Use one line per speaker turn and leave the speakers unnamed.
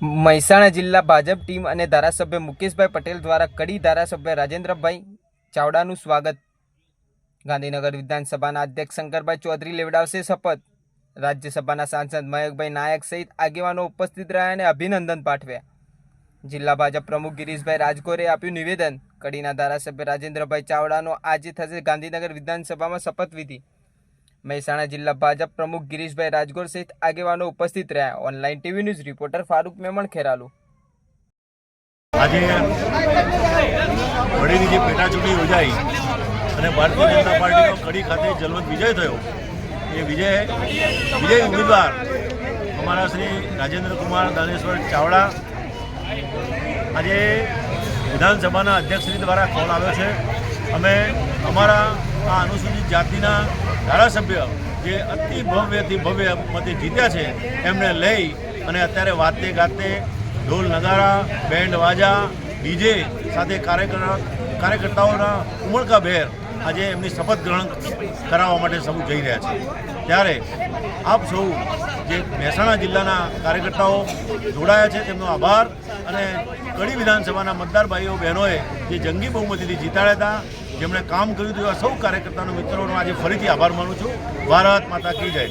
મહેસાણા જિલ્લા ભાજપ ટીમ અને ધારાસભ્ય મુકેશભાઈ પટેલ દ્વારા કડી ધારાસભ્ય રાજેન્દ્રભાઈ ચાવડાનું સ્વાગત. ગાંધીનગર વિધાનસભાના અધ્યક્ષ શંકરભાઈ ચૌધરી લેવડાવશે શપથ. રાજ્યસભાના સાંસદ મયંકભાઈ નાયક સહિત આગેવાનો ઉપસ્થિત રહ્યા અને અભિનંદન પાઠવ્યા. જિલ્લા ભાજપ પ્રમુખ ગિરીશભાઈ રાજગોરે આપ્યું નિવેદન. કડીના ધારાસભ્ય રાજેન્દ્રભાઈ ચાવડાનો આજે થશે ગાંધીનગર વિધાનસભામાં શપથવિધિ. મહેસાણા જિલ્લા ભાજપ પ્રમુખ ગિરીશભાઈ રાજગોર સહિત આગેવાનો ઉપસ્થિત રહ્યા. Online TV news reporter Farooq Memon Kheralu.
આજે વડીની જે પેટા ચૂંટણી યોજાઈ અને ભારતીય જનતા પાર્ટીનો કડી ખાતે જલવંત વિજય થયો, એ વિજય વિજય ઉમેદવાર અમારા શ્રી રાજેન્દ્ર કુમાર દાનેશ્વર ચાવડા આજે વિધાનસભાના અધ્યક્ષશ્રી દ્વારા કોલ આવ્યો છે. અમે અમારા આ અનુસૂચિત જાતિના ધારાસભ્ય જે અતિ ભવ્યથી ભવ્ય મતે જીત્યા છે, એમને લઈ અને અત્યારે વાતે ગાતે ઢોલ નગારા, બેન્ડ વાજા, ડીજે સાથે કાર્યકર, કાર્યકર્તાઓના ઉમળકાભેર આજે એમની શપથ ગ્રહણ કરાવવા માટે સૌ જઈ રહ્યા છે. ત્યારે આપ સૌ જે મહેસાણા જિલ્લાના કાર્યકર્તાઓ જોડાયા છે, તેમનો આભાર અને કડી વિધાનસભાના મતદાર ભાઈઓ, બહેનોએ જે જંગી બહુમતીથી જીતાડ્યા હતા જેમણે કામ કર્યું હતું એવા સૌ કાર્યકર્તાનો મિત્રોનો આજે ફરીથી આભાર માનું છું. ભારત માતા કી જય.